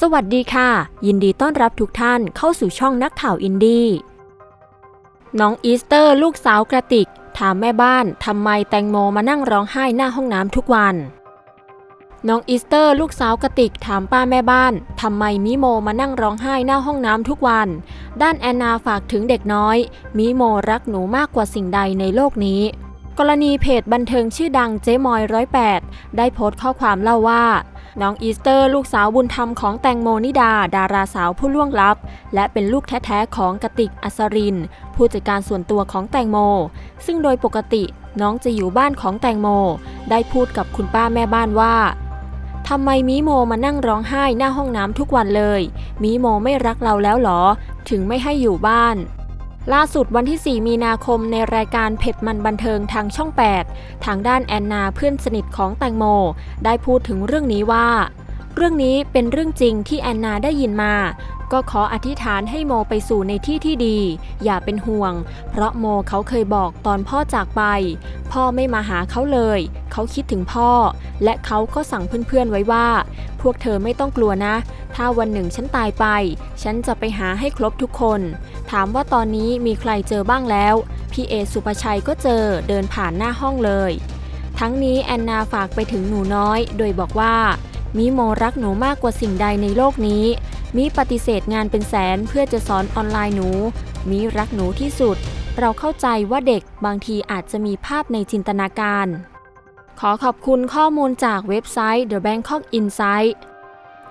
สวัสดีค่ะ ยินดีต้อนรับทุกท่านเข้าสู่ช่องนักข่าวอินดี้น้องอีสเตอร์ลูกสาวกระติก ถามแม่บ้านทำไมแตงโมมานั่งร้องไห้หน้าห้องน้ำทุกวัน น้องอีสเตอร์ลูกสาวกระติกถามป้าแม่บ้านทำไมมิโมมานั่งร้องไห้หน้าห้องน้ำทุกวัน ด้านแอนนาฝากถึงเด็กน้อย มิโมรักหนูมากกว่าสิ่งใดในโลกนี้กรณีเพจบันเทิงชื่อดังเจ๊มอยร้อยแปดได้โพสต์ข้อความเล่าว่า น้องอีสเตอร์ลูกสาวบุญธรรมของแตงโมนิดา ดาราสาวผู้ล่วงลับ และเป็นลูกแท้ๆของกติกอัสริน ผู้จัดการส่วนตัวของแตงโม ซึ่งโดยปกติน้องจะอยู่บ้านของแตงโม ได้พูดกับคุณป้าแม่บ้านว่าทำไมมิโมมานั่งร้องไห้หน้าห้องน้ำทุกวันเลยมิโมไม่รักเราแล้วหรอ ถึงไม่ให้อยู่บ้าน ล่าสุดวันที่ 4 มีนาคมในรายการเผ็ดมันบันเทิงทางช่อง 8 ทางด้านแอนนาเพื่อนสนิทของแตงโม ได้พูดถึงเรื่องนี้ว่า เรื่องนี้เป็นเรื่องจริงที่แอนนาได้ยินมา ก็ขออธิษฐานให้โมไปสู่ในที่ที่ดี อย่าเป็นห่วง เพราะโมเขาเคยบอกตอนพ่อจากไป พ่อไม่มาหาเขาเลย เขาคิดถึงพ่อ และเขาก็สั่งเพื่อนๆไว้ว่า พวกเธอไม่ต้องกลัวนะ ถ้าวันหนึ่งฉันตายไป ฉันจะไปหาให้ครบทุกคน ถามว่าตอนนี้มีใครเจอบ้างแล้ว พี่เอสุปชัยก็เจอเดินผ่านหน้าห้องเลย ทั้งนี้แอนนาฝากไปถึงหนูน้อย โดยบอกว่า มิโมรักหนูมากกว่าสิ่งใดในโลกนี้ มิปฏิเสธงานเป็นแสนเพื่อจะสอนออนไลน์หนู มิรักหนูที่สุด เราเข้าใจว่าเด็กบางทีอาจจะมีภาพในจินตนาการ ขอขอบคุณข้อมูลจากเว็บไซต์ The Bangkok Insight